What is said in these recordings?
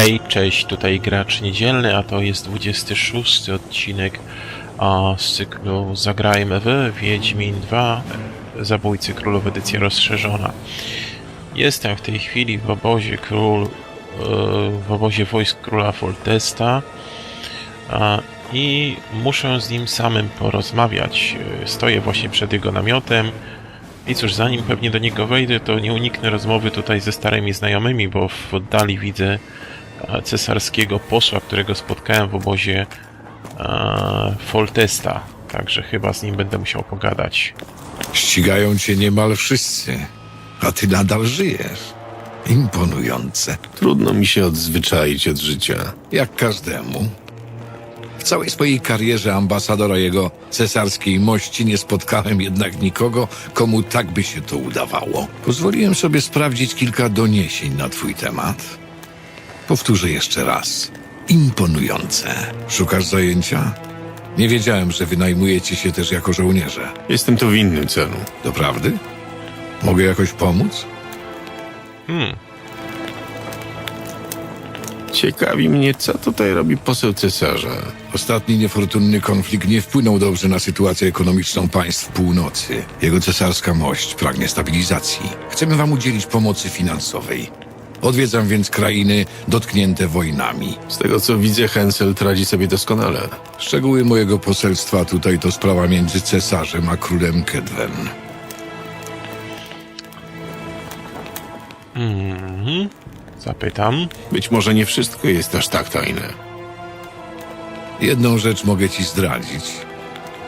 Hej, cześć, tutaj gracz niedzielny, a to jest 26 odcinek z cyklu Zagrajmy w Wiedźmin 2 Zabójcy Królów edycja rozszerzona. Jestem w tej chwili w obozie król, e, w obozie wojsk króla Foltesta i muszę z nim samym porozmawiać. Stoję właśnie przed jego namiotem i cóż, zanim pewnie do niego wejdę, to nie uniknę rozmowy tutaj ze starymi znajomymi, bo w oddali widzę cesarskiego posła, którego spotkałem w obozie e, Foltesta. Także chyba z nim będę musiał pogadać. Ścigają cię niemal wszyscy, a ty nadal żyjesz. Imponujące, Trudno mi się odzwyczaić od życia. jak każdemu. W całej swojej karierze ambasadora jego cesarskiej mości nie spotkałem jednak nikogo, komu tak by się to udawało. Pozwoliłem sobie sprawdzić kilka doniesień na twój temat. Powtórzę jeszcze raz. Imponujące. Szukasz zajęcia? Nie wiedziałem, że wynajmujecie się też jako żołnierze. Jestem tu w innym celu. Doprawdy? Mogę jakoś pomóc? Hmm, Ciekawi mnie, co tutaj robi poseł cesarza. Ostatni niefortunny konflikt nie wpłynął dobrze na sytuację ekonomiczną państw północy. Jego cesarska mość pragnie stabilizacji. Chcemy wam udzielić pomocy finansowej. Odwiedzam więc krainy dotknięte wojnami. Z tego co widzę, Hensel radzi sobie doskonale. Szczegóły mojego poselstwa tutaj to sprawa między cesarzem a królem Kedwen. mhm. Zapytam. Być może nie wszystko jest aż tak tajne. Jedną rzecz mogę ci zdradzić.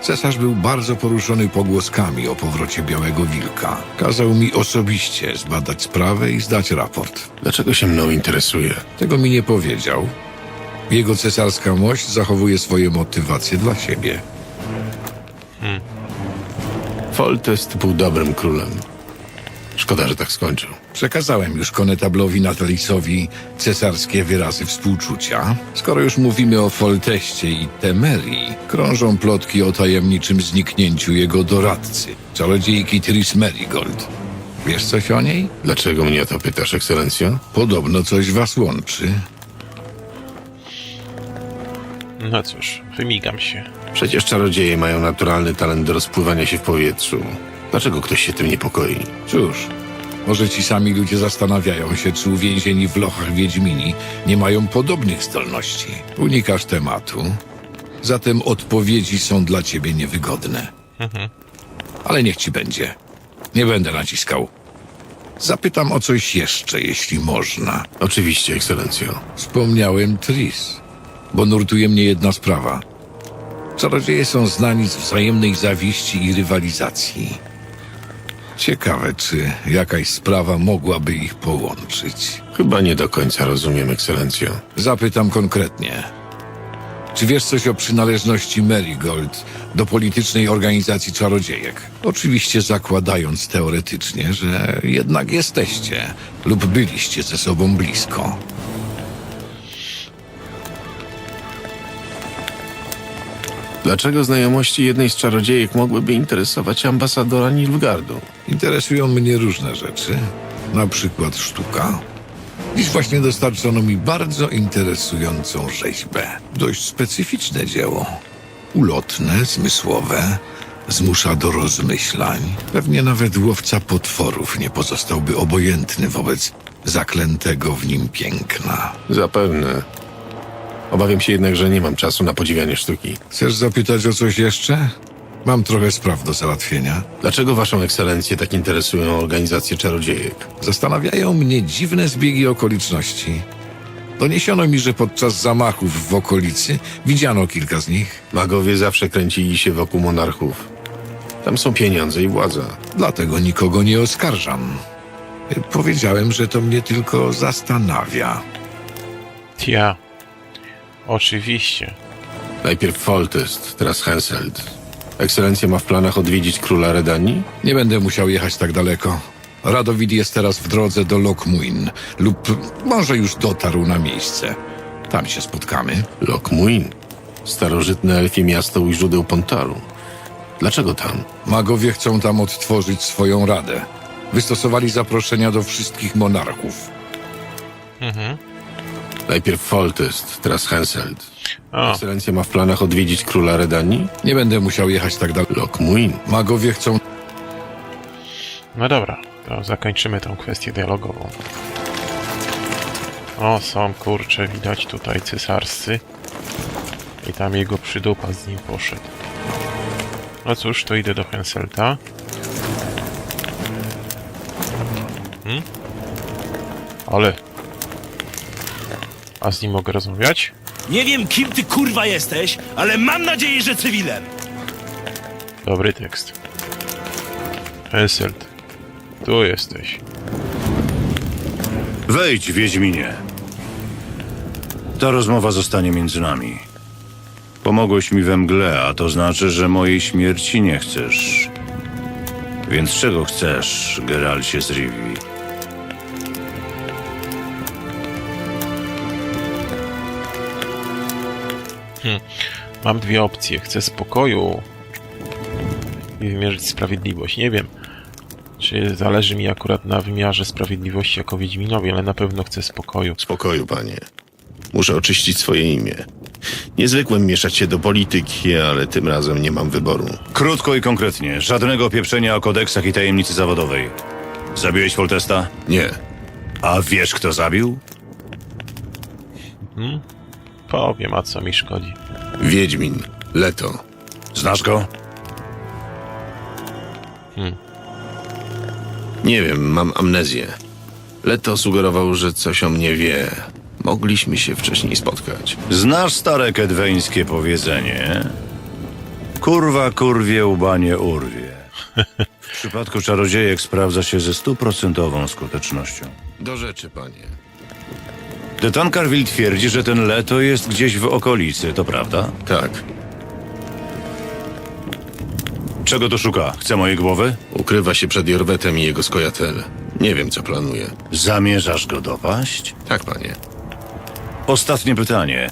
Cesarz był bardzo poruszony pogłoskami o powrocie Białego Wilka. Kazał mi osobiście zbadać sprawę i zdać raport. Dlaczego się mną interesuje? Tego mi nie powiedział. Jego cesarska mość zachowuje swoje motywacje dla siebie. Foltest był dobrym królem. Szkoda, że tak skończył. Przekazałem już konetablowi Natalisowi cesarskie wyrazy współczucia. Skoro już mówimy o Folteście i Temerii, krążą plotki o tajemniczym zniknięciu jego doradcy, czarodziejki Tris Merigold. Wiesz coś o niej? Dlaczego mnie o to pytasz, ekscelencjo? Podobno coś was łączy. No cóż, wymigam się. Przecież czarodzieje mają naturalny talent do rozpływania się w powietrzu. Dlaczego ktoś się tym niepokoi? Cóż, może ci sami ludzie zastanawiają się, czy uwięzieni w lochach Wiedźmini nie mają podobnych zdolności. Unikasz tematu, zatem odpowiedzi są dla ciebie niewygodne. Ale niech ci będzie. Nie będę naciskał. Zapytam o coś jeszcze, jeśli można. Oczywiście, ekscelencjo. Wspomniałem Tris, bo nurtuje mnie jedna sprawa. Czarodzieje są znani z wzajemnej zawiści i rywalizacji. Ciekawe, czy jakaś sprawa mogłaby ich połączyć. Chyba nie do końca rozumiem, ekscelencjo. Zapytam konkretnie. Czy wiesz coś o przynależności Marigold do politycznej organizacji czarodziejek? Oczywiście zakładając teoretycznie, że jednak jesteście lub byliście ze sobą blisko. Dlaczego znajomości jednej z czarodziejek mogłyby interesować ambasadora Nilfgardu? Interesują mnie różne rzeczy, na przykład sztuka. Dziś właśnie dostarczono mi bardzo interesującą rzeźbę. Dość specyficzne dzieło. Ulotne, zmysłowe, zmusza do rozmyślań. Pewnie nawet łowca potworów nie pozostałby obojętny wobec zaklętego w nim piękna. Zapewne. Obawiam się jednak, że nie mam czasu na podziwianie sztuki. Chcesz zapytać o coś jeszcze? Mam trochę spraw do załatwienia. Dlaczego waszą ekscelencję tak interesują organizacje czarodziejek? Zastanawiają mnie dziwne zbiegi okoliczności. Doniesiono mi, że podczas zamachów w okolicy widziano kilka z nich. Magowie zawsze kręcili się wokół monarchów. Tam są pieniądze i władza. Dlatego nikogo nie oskarżam. Powiedziałem, że to mnie tylko zastanawia. Ja. Oczywiście. Najpierw Foltest, teraz Henselt. Ekscelencja ma w planach odwiedzić króla Redanii? Nie będę musiał jechać tak daleko. Radowid jest teraz w drodze do Lokmuin lub może już dotarł na miejsce. Tam się spotkamy. Lokmuin. Starożytne elfie miasto u źródeł Pontaru. Dlaczego tam? Magowie chcą tam odtworzyć swoją radę. Wystosowali zaproszenia do wszystkich monarchów. Mhm. Najpierw Foltest, teraz Henselt. O, Ekscelencja ma w planach odwiedzić króla Redanii? Nie będę musiał jechać tak daleko. Lokmuin. Magowie chcą no dobra, to zakończymy tą kwestię dialogową. O, są kurcze, widać tutaj cesarscy. I tam jego przydupa z nim poszedł. No cóż, to idę do Henselta. Hmm? Ale... A z nim mogę rozmawiać? Nie wiem, kim ty kurwa jesteś, ale mam nadzieję, że cywilem. Dobry tekst. Henselt. Tu jesteś. Wejdź, Wiedźminie. Ta rozmowa zostanie między nami. Pomogłeś mi we mgle, a to znaczy, że mojej śmierci nie chcesz. Więc czego chcesz, Geralcie z Rivii? Mam dwie opcje. Chcę spokoju i wymierzyć sprawiedliwość. Nie wiem, czy zależy mi akurat na wymiarze sprawiedliwości jako Wiedźminowi, ale na pewno chcę spokoju. Spokoju, panie. Muszę oczyścić swoje imię. Niezwykłem mieszać się do polityki, ale tym razem nie mam wyboru. Krótko i konkretnie. Żadnego pieprzenia o kodeksach i tajemnicy zawodowej. Zabiłeś Foltesta? Nie. A wiesz, kto zabił? Powiem, a co mi szkodzi. Wiedźmin. Leto. Znasz go? Nie wiem, mam amnezję. Leto sugerował, że coś o mnie wie. Mogliśmy się wcześniej spotkać. Znasz stare kedweńskie powiedzenie? Kurwa kurwie, łba nie urwie. W przypadku czarodziejek sprawdza się ze stuprocentową skutecznością. Do rzeczy, panie. Detan Carville twierdzi, że ten Leto jest gdzieś w okolicy, to prawda? Tak. Czego to szuka? Chce mojej głowy? Ukrywa się przed Jorwetem i jego skojatel. Nie wiem, co planuje. Zamierzasz go dopaść? Tak, panie. Ostatnie pytanie.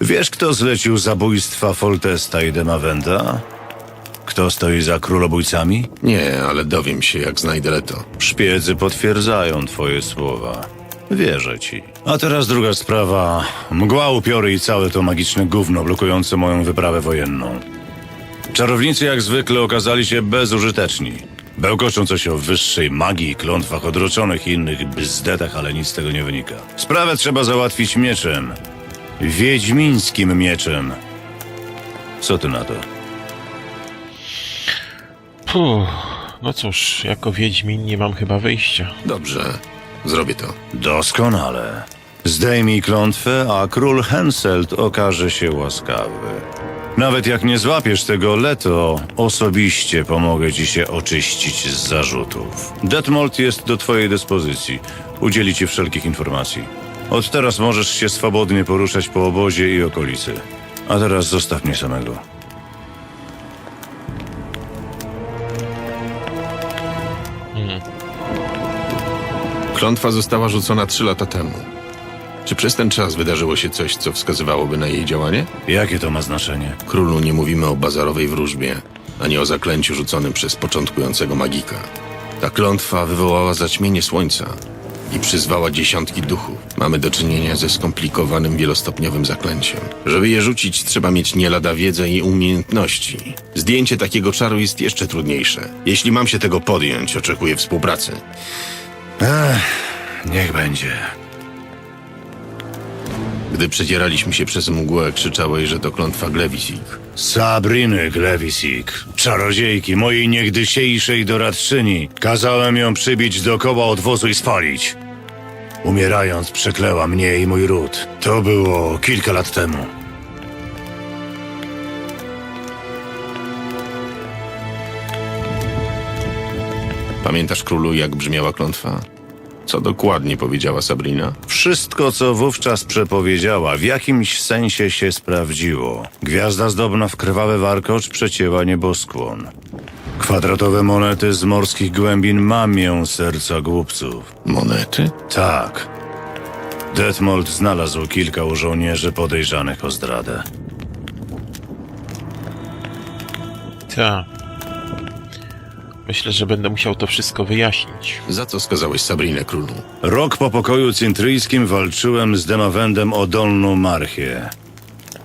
Wiesz, kto zlecił zabójstwa Foltesta i Demavenda? Kto stoi za królobójcami? Nie, ale dowiem się, jak znajdę Leto. Szpiedzy potwierdzają twoje słowa. Wierzę ci. A teraz druga sprawa. Mgła, upiory i całe to magiczne gówno blokujące moją wyprawę wojenną. Czarownicy jak zwykle okazali się bezużyteczni. Bełkoczą coś o wyższej magii, klątwach odroczonych i innych bzdetach, ale nic z tego nie wynika. Sprawę trzeba załatwić mieczem. Wiedźmińskim mieczem. Co ty na to? Puh, no cóż, jako Wiedźmin nie mam chyba wyjścia. Dobrze. Zrobię to. Doskonale. Zdejmij klątwę, a król Henselt okaże się łaskawy. Nawet jak nie złapiesz tego leto, osobiście pomogę ci się oczyścić z zarzutów. Detmold jest do twojej dyspozycji. Udzieli ci wszelkich informacji. Od teraz możesz się swobodnie poruszać po obozie i okolicy. A teraz zostaw mnie samego. Klątwa została rzucona trzy lata temu. Czy przez ten czas wydarzyło się coś, co wskazywałoby na jej działanie? Jakie to ma znaczenie? Królu nie mówimy o bazarowej wróżbie, ani o zaklęciu rzuconym przez początkującego magika. Ta klątwa wywołała zaćmienie słońca i przyzwała dziesiątki duchów. Mamy do czynienia ze skomplikowanym wielostopniowym zaklęciem. Żeby je rzucić, trzeba mieć nie lada wiedzę i umiejętności. Zdjęcie takiego czaru jest jeszcze trudniejsze. Jeśli mam się tego podjąć, oczekuję współpracy. Niech będzie. Gdy przedzieraliśmy się przez mgłę, krzyczałeś, że to klątwa Glewisik. Sabriny Glewisik, czarodziejki, mojej niegdysiejszej doradczyni. Kazałem ją przybić do koła odwozu i spalić. Umierając przekleła mnie i mój ród. To było kilka lat temu. Pamiętasz, królu, jak brzmiała klątwa? Co dokładnie powiedziała Sabrina? Wszystko, co wówczas przepowiedziała, w jakimś sensie się sprawdziło. Gwiazda zdobna w krwawy warkocz przecięła nieboskłon. Kwadratowe monety z morskich głębin mamią serca głupców. Monety? Tak. Detmold znalazł kilka u żołnierzy podejrzanych o zdradę. Ta. Myślę, że będę musiał to wszystko wyjaśnić. Za co skazałeś Sabrinę królu? Rok po pokoju cintryjskim walczyłem z Demawendem o Dolną Marchię.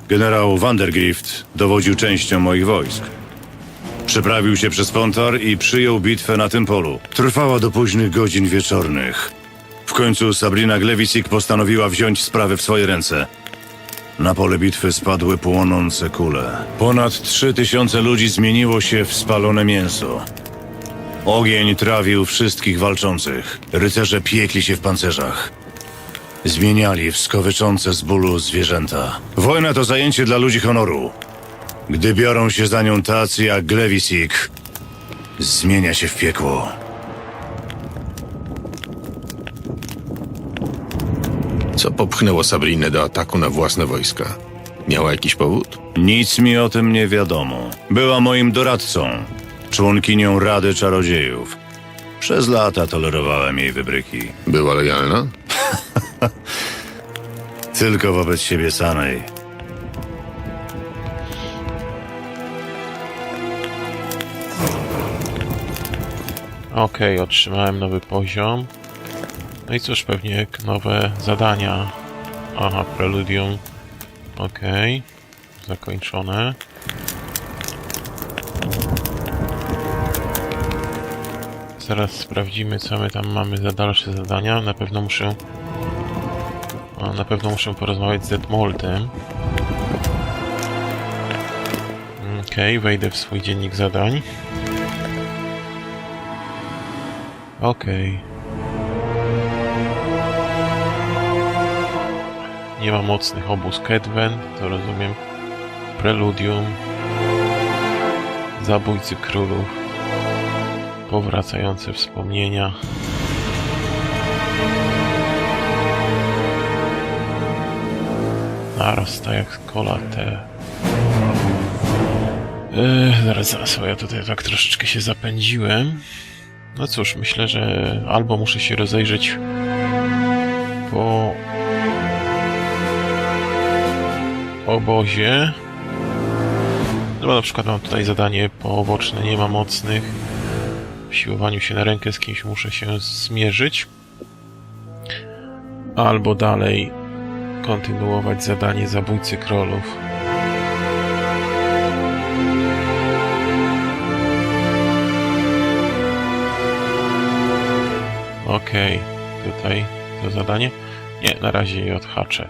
Generał Vandergrift dowodził częścią moich wojsk. Przeprawił się przez Pontar i przyjął bitwę na tym polu. Trwała do późnych godzin wieczornych. W końcu Sabrina Glewisik postanowiła wziąć sprawy w swoje ręce. Na pole bitwy spadły płonące kule. Ponad trzy tysiące ludzi zmieniło się w spalone mięso. Ogień trawił wszystkich walczących. Rycerze piekli się w pancerzach. Zmieniali w skowyczące z bólu zwierzęta. Wojna to zajęcie dla ludzi honoru. Gdy biorą się za nią tacy jak Glewisik, zmienia się w piekło. Co popchnęło Sabrinę do ataku na własne wojska? Miała jakiś powód? Nic mi o tym nie wiadomo. Była moim doradcą, członkinią Rady Czarodziejów. Przez lata tolerowałem jej wybryki. Była lojalna? Tylko wobec siebie samej. Okej, otrzymałem nowy poziom. No i cóż, pewnie nowe zadania. Aha, preludium. Okej, zakończone. Zaraz sprawdzimy, co my tam mamy za dalsze zadania. Na pewno muszę... Na pewno muszę porozmawiać z Detmoltem. Okej, wejdę w swój dziennik zadań. Okej. Nie ma mocnych obóz Kedwen, to rozumiem. Preludium. Zabójcy królów. Powracające wspomnienia. Naraz, tak jak kola te. Eee, zaraz, zaraz, ja tutaj tak troszeczkę się zapędziłem. No cóż, myślę, że albo muszę się rozejrzeć po obozie. No na przykład mam tutaj zadanie pooboczne, nie ma mocnych. Siłowaniu się na rękę z kimś muszę się zmierzyć. Albo dalej kontynuować zadanie zabójcy królów. Okej, tutaj to zadanie. Nie, na razie je odhaczę.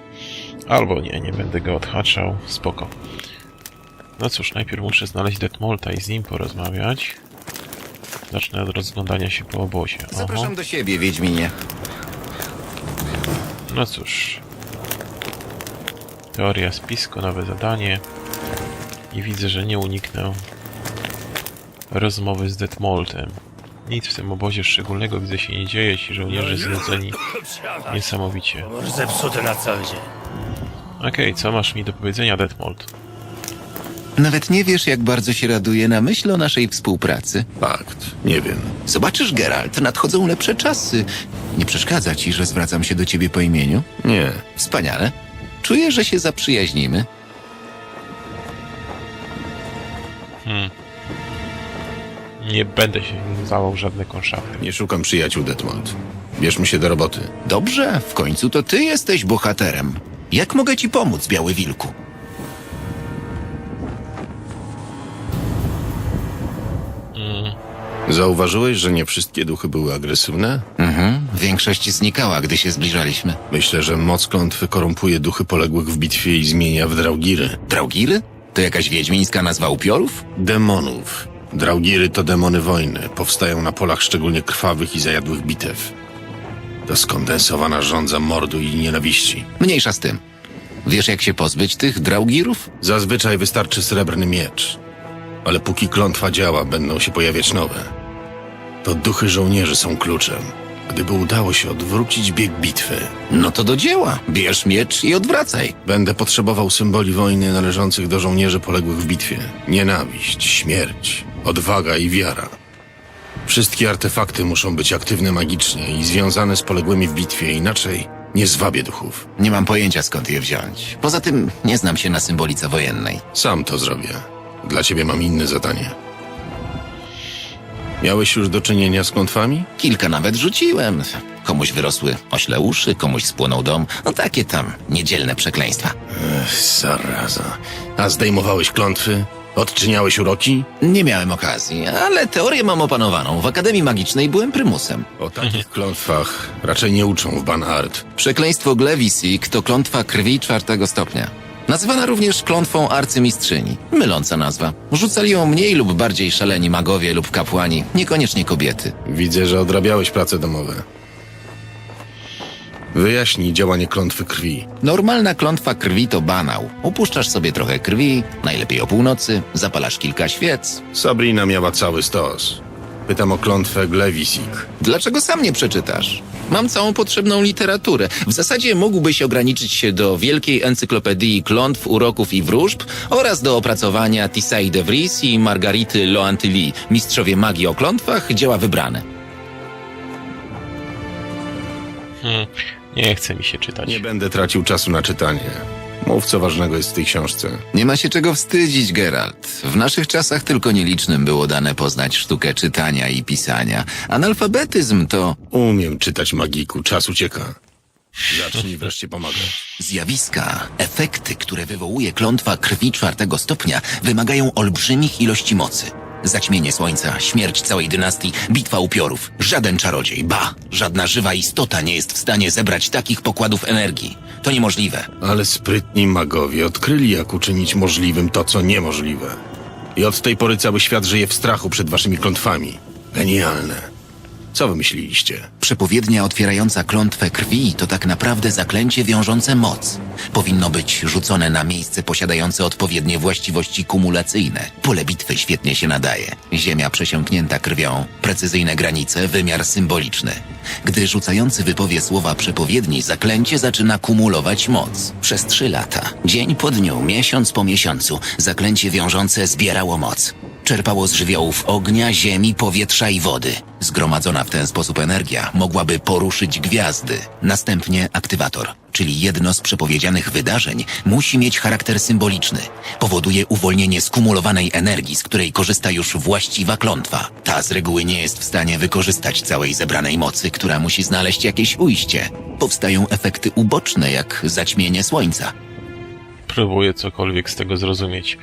Albo nie, nie będę go odhaczał. Spoko. No cóż, najpierw muszę znaleźć Detmolta i z nim porozmawiać. Zacznę od rozglądania się po obozie. Oho. Zapraszam do siebie, Wiedźminie. No cóż. Teoria spisku, nowe zadanie. I widzę, że nie uniknę rozmowy z Detmoltem. Nic w tym obozie szczególnego widzę się nie dzieje, ci żołnierze znudzeni niesamowicie. Może zepsuty na cały dzień. Okej, co masz mi do powiedzenia, Detmold? Nawet nie wiesz, jak bardzo się raduję na myśl o naszej współpracy. Fakt. Nie wiem. Zobaczysz, Geralt, nadchodzą lepsze czasy. Nie przeszkadza ci, że zwracam się do ciebie po imieniu? Nie. Wspaniale. Czuję, że się zaprzyjaźnimy. Nie będę się zawał żadne konszachty. Nie szukam przyjaciół, Detmold. Bierzmy się do roboty. Dobrze, w końcu to ty jesteś bohaterem. Jak mogę ci pomóc, Biały Wilku? Zauważyłeś, że nie wszystkie duchy były agresywne? Mhm, większość znikała, gdy się zbliżaliśmy. Myślę, że moc klątwy korumpuje duchy poległych w bitwie i zmienia w draugiry. Draugiry? To jakaś wiedźmińska nazwa upiorów? Demonów. Draugiry to demony wojny. Powstają na polach szczególnie krwawych i zajadłych bitew. To skondensowana żądza mordu i nienawiści. Mniejsza z tym. Wiesz, jak się pozbyć tych draugirów? Zazwyczaj wystarczy srebrny miecz. Ale póki klątwa działa, będą się pojawiać nowe. To duchy żołnierzy są kluczem. Gdyby udało się odwrócić bieg bitwy, No to do dzieła. Bierz miecz i odwracaj. będę potrzebował symboli wojny należących do żołnierzy poległych w bitwie. Nienawiść, śmierć, odwaga i wiara. Wszystkie artefakty muszą być aktywne magicznie i związane z poległymi w bitwie, inaczej nie zwabię duchów. Nie mam pojęcia, skąd je wziąć. Poza tym nie znam się na symbolice wojennej. Sam to zrobię. Dla ciebie mam inne zadanie. Miałeś już do czynienia z klątwami? Kilka nawet rzuciłem. Komuś wyrosły ośle uszy, komuś spłonął dom. No takie tam niedzielne przekleństwa. Ech, zaraza. A zdejmowałeś klątwy? Odczyniałeś uroki? Nie miałem okazji, ale teorię mam opanowaną. W Akademii Magicznej byłem prymusem. O takich klątwach raczej nie uczą w Banart. Przekleństwo Glewisik to klątwa krwi czwartego stopnia. Nazywana również klątwą arcymistrzyni. Myląca nazwa. Rzucali ją mniej lub bardziej szaleni magowie lub kapłani, niekoniecznie kobiety. Widzę, że odrabiałeś prace domowe. Wyjaśnij działanie klątwy krwi. Normalna klątwa krwi to banał. Upuszczasz sobie trochę krwi, najlepiej o północy, zapalasz kilka świec. Sabrina miała cały stos. Pytam o klątwę Glewisik. Dlaczego sam nie przeczytasz? Mam całą potrzebną literaturę. W zasadzie mógłbyś ograniczyć się do wielkiej encyklopedii klątw, uroków i wróżb oraz do opracowania Tisai de Vries i Margarity Loantilly, mistrzowie magii o klątwach, dzieła wybrane. Hmm, nie chce mi się czytać. Nie będę tracił czasu na czytanie. Mów, co ważnego jest w tej książce. Nie ma się czego wstydzić, Geralt. W naszych czasach tylko nielicznym było dane poznać sztukę czytania i pisania. Analfabetyzm to Umiem czytać magiku, czas ucieka. Zacznij wreszcie pomagać. Zjawiska, efekty, które wywołuje klątwa krwi czwartego stopnia, wymagają olbrzymich ilości mocy. Zaćmienie słońca, śmierć całej dynastii, bitwa upiorów. Żaden czarodziej, ba, żadna żywa istota nie jest w stanie zebrać takich pokładów energii. To niemożliwe. Ale sprytni magowie odkryli, jak uczynić możliwym to, co niemożliwe. I od tej pory cały świat żyje w strachu przed waszymi klątwami. Genialne. Co wymyśliliście? Przepowiednia otwierająca klątwę krwi to tak naprawdę zaklęcie wiążące moc. Powinno być rzucone na miejsce posiadające odpowiednie właściwości kumulacyjne. Pole bitwy świetnie się nadaje. Ziemia przesiąknięta krwią, precyzyjne granice, wymiar symboliczny. Gdy rzucający wypowie słowa przepowiedni, zaklęcie zaczyna kumulować moc. Przez trzy lata, dzień po dniu, miesiąc po miesiącu, zaklęcie wiążące zbierało moc. Czerpało z żywiołów ognia, ziemi, powietrza i wody. Zgromadzona w ten sposób energia mogłaby poruszyć gwiazdy. Następnie aktywator, czyli jedno z przepowiedzianych wydarzeń, musi mieć charakter symboliczny. Powoduje uwolnienie skumulowanej energii, z której korzysta już właściwa klątwa. Ta z reguły nie jest w stanie wykorzystać całej zebranej mocy, która musi znaleźć jakieś ujście. Powstają efekty uboczne, jak zaćmienie słońca. Próbuję cokolwiek z tego zrozumieć.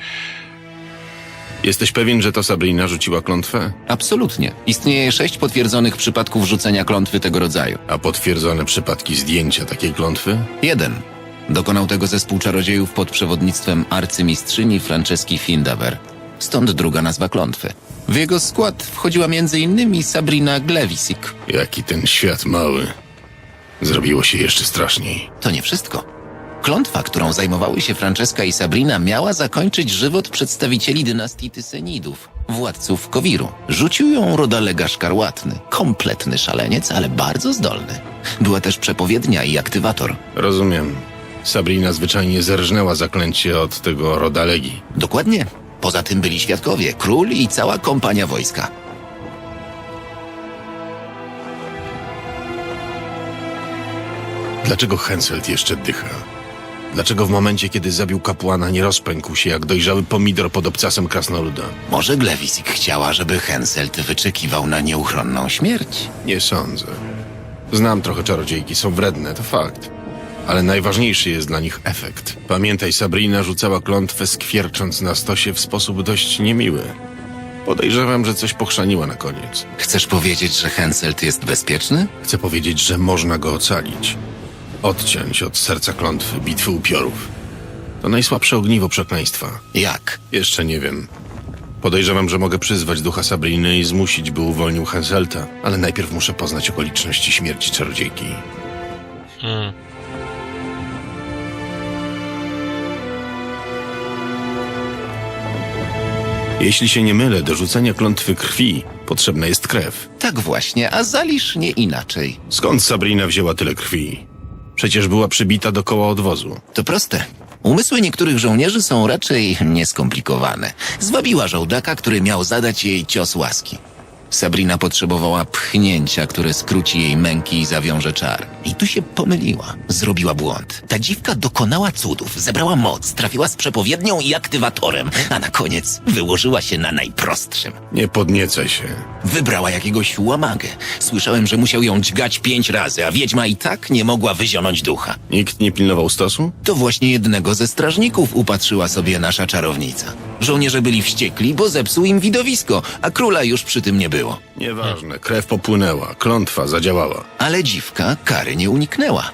Jesteś pewien, że to Sabrina rzuciła klątwę? Absolutnie. Istnieje sześć potwierdzonych przypadków rzucenia klątwy tego rodzaju. A potwierdzone przypadki zdjęcia takiej klątwy? Jeden. Dokonał tego zespół czarodziejów pod przewodnictwem arcymistrzyni Franceski Findaver. Stąd druga nazwa klątwy. W jego skład wchodziła m.in. Sabrina Glewisik. Jaki ten świat mały. Zrobiło się jeszcze straszniej. To nie wszystko. Klątwa, którą zajmowały się Franceska i Sabrina, miała zakończyć żywot przedstawicieli dynastii Tysenidów, władców Kowiru. Rzucił ją rodalega szkarłatny, kompletny szaleniec, ale bardzo zdolny. Była też przepowiednia i aktywator. Rozumiem. Sabrina zwyczajnie zerżnęła zaklęcie od tego rodalegi. Dokładnie. Poza tym byli świadkowie, król i cała kompania wojska. Dlaczego Henselt jeszcze dycha? Dlaczego w momencie, kiedy zabił kapłana, nie rozpękł się jak dojrzały pomidor pod obcasem krasnoluda? Może Glewisik chciała, żeby Henselt wyczekiwał na nieuchronną śmierć? Nie sądzę. Znam trochę czarodziejki, są wredne, to fakt. Ale najważniejszy jest dla nich efekt. Pamiętaj, Sabrina rzucała klątwę skwiercząc na stosie w sposób dość niemiły. Podejrzewam, że coś pochrzaniła na koniec. Chcesz powiedzieć, że Henselt jest bezpieczny? Chcę powiedzieć, że można go ocalić. Odciąć od serca klątwy, bitwy upiorów. To najsłabsze ogniwo przekleństwa. Jak? Jeszcze nie wiem. Podejrzewam, że mogę przyzwać ducha Sabriny i zmusić, by uwolnił Henselta, ale najpierw muszę poznać okoliczności śmierci czarodziejki. Hmm. Jeśli się nie mylę, do rzucenia klątwy krwi potrzebna jest krew. Tak właśnie, a Zalisz nie inaczej. Skąd Sabrina wzięła tyle krwi? Przecież była przybita do koła odwozu. To proste. Umysły niektórych żołnierzy są raczej nieskomplikowane. Zwabiła żołdaka, który miał zadać jej cios łaski. Sabrina potrzebowała pchnięcia, które skróci jej męki i zawiąże czar. I tu się pomyliła. Zrobiła błąd. Ta dziwka dokonała cudów, zebrała moc, trafiła z przepowiednią i aktywatorem, a na koniec wyłożyła się na najprostszym. Nie podniecaj się. Wybrała jakiegoś łamagę. Słyszałem, że musiał ją dźgać pięć razy, a wiedźma i tak nie mogła wyzionąć ducha. Nikt nie pilnował stosu? To właśnie jednego ze strażników upatrzyła sobie nasza czarownica. Żołnierze byli wściekli, bo zepsuł im widowisko, a króla już przy tym nie było. Nieważne, krew popłynęła, klątwa zadziałała. Ale dziwka kary nie uniknęła.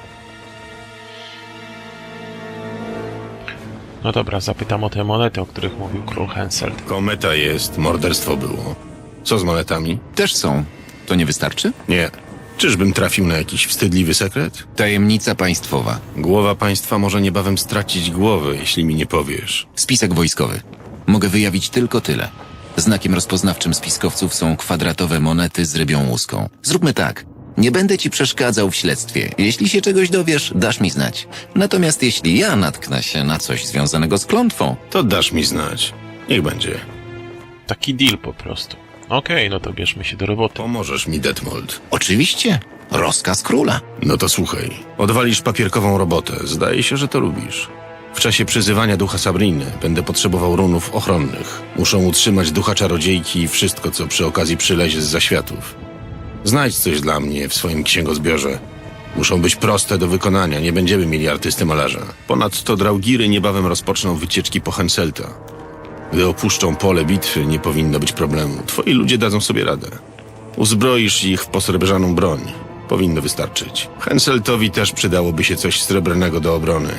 No dobra, zapytam o te monety, o których mówił król Henselt. Kometa jest, morderstwo było. Co z monetami? Też są. To nie wystarczy? Nie. Czyżbym trafił na jakiś wstydliwy sekret? Tajemnica państwowa. Głowa państwa może niebawem stracić głowę, jeśli mi nie powiesz. Spisek wojskowy. Mogę wyjawić tylko tyle. Znakiem rozpoznawczym spiskowców są kwadratowe monety z rybią łuską. Zróbmy tak. Nie będę ci przeszkadzał w śledztwie. Jeśli się czegoś dowiesz, dasz mi znać. Natomiast jeśli ja natknę się na coś związanego z klątwą, To dasz mi znać. Niech będzie. Taki deal po prostu. Okej, no to bierzmy się do roboty. Pomożesz mi, Detmold. oczywiście rozkaz króla. No to słuchaj. Odwalisz papierkową robotę. Zdaje się, że to lubisz. W czasie przyzywania ducha Sabriny będę potrzebował runów ochronnych. Muszą utrzymać ducha czarodziejki i wszystko, co przy okazji przylezie z zaświatów. Znajdź coś dla mnie w swoim księgozbiorze. Muszą być proste do wykonania, nie będziemy mieli artysty malarza. Ponadto Draugiry niebawem rozpoczną wycieczki po Henselta. Gdy opuszczą pole bitwy, nie powinno być problemu. Twoi ludzie dadzą sobie radę. Uzbroisz ich w posrebrzaną broń. Powinno wystarczyć. Henseltowi też przydałoby się coś srebrnego do obrony.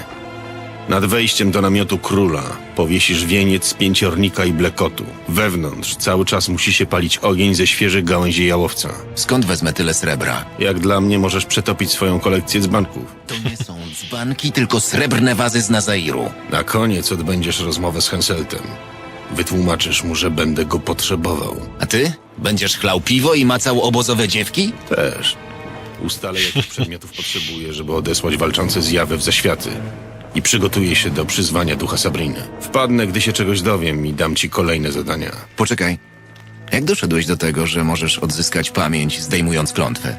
Nad wejściem do namiotu króla powiesisz wieniec z pięciornika i blekotu. Wewnątrz cały czas musi się palić ogień ze świeżych gałęzi jałowca. Skąd wezmę tyle srebra? Jak dla mnie możesz przetopić swoją kolekcję dzbanków. To nie są dzbanki, tylko srebrne wazy z Nazairu. Na koniec odbędziesz rozmowę z Henseltem. Wytłumaczysz mu, że będę go potrzebował. A ty? Będziesz chlał piwo i macał obozowe dziewki? Też. Ustalę, jakich przedmiotów potrzebuję, żeby odesłać walczące zjawy w zaświaty. I przygotuję się do przyzwania ducha Sabriny. Wpadnę, gdy się czegoś dowiem i dam ci kolejne zadania. Poczekaj. Jak doszedłeś do tego, że możesz odzyskać pamięć, zdejmując klątwę?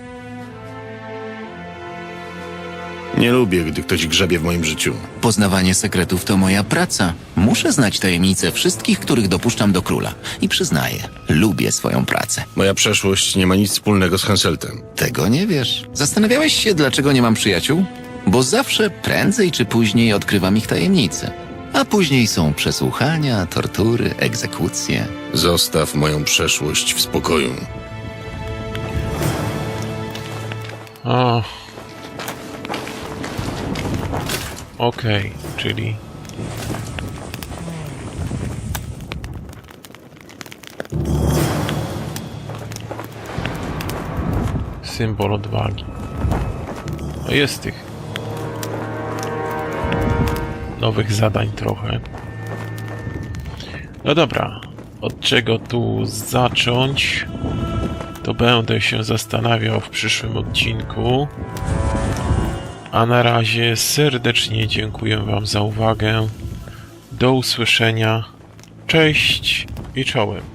Nie lubię, gdy ktoś grzebie w moim życiu. Poznawanie sekretów to moja praca. Muszę znać tajemnice wszystkich, których dopuszczam do króla. I przyznaję, lubię swoją pracę. Moja przeszłość nie ma nic wspólnego z Henseltem. Tego nie wiesz. Zastanawiałeś się, dlaczego nie mam przyjaciół? Bo zawsze prędzej czy później odkrywam ich tajemnice. A później są przesłuchania, tortury, egzekucje. Zostaw moją przeszłość w spokoju. O. Okej, czyli... Symbol odwagi. No jest tych nowych zadań trochę. No dobra, od czego tu zacząć? To będę się zastanawiał w przyszłym odcinku. A na razie serdecznie dziękuję Wam za uwagę. Do usłyszenia. Cześć i czołem.